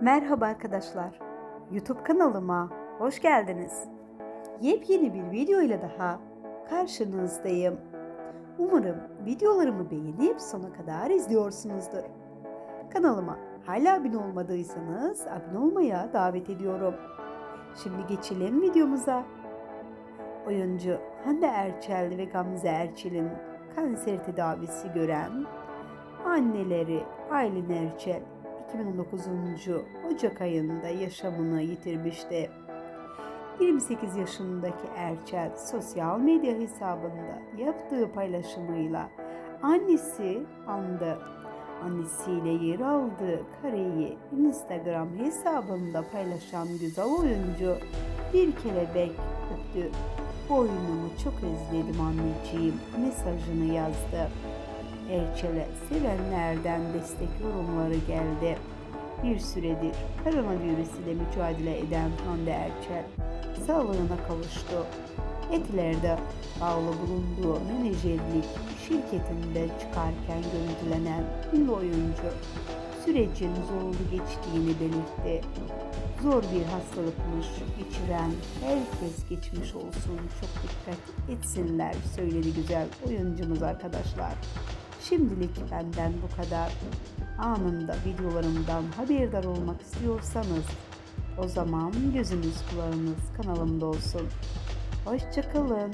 Merhaba arkadaşlar. YouTube kanalıma hoş geldiniz. Yepyeni bir video ile daha karşınızdayım. Umarım videolarımı beğenip sona kadar izliyorsunuzdur. Kanalıma hala abone olmadıysanız abone olmaya davet ediyorum. Şimdi geçelim videomuza. Oyuncu Hande Erçel ve Gamze Erçel'in kanser tedavisi gören anneleri Aylin Erçel 2019. Ocak ayında yaşamını yitirmişti. 28 yaşındaki Erçel sosyal medya hesabında yaptığı paylaşımıyla annesi andı. Annesiyle yer aldığı kareyi Instagram hesabında paylaşan güzel oyuncu bir kelebek öptü. Boynumu çok özledim anneciğim mesajını yazdı. Erçel'e sevenlerden destek yorumları geldi. Bir süredir koronavirüs ile mücadele eden Hande Erçel sağlığına kavuştu. Etilerde bağlı bulunduğu menajerlik şirketinde çıkarken görüntülenen ünlü oyuncu sürecin zorlu geçtiğini belirtti. Zor bir hastalıkmış geçiren herkes geçmiş olsun çok dikkat etsinler söyledi güzel oyuncumuz arkadaşlar. Şimdilik benden bu kadar. Anında videolarımdan haberdar olmak istiyorsanız o zaman gözünüz kulağınız kanalımda olsun. Hoşçakalın.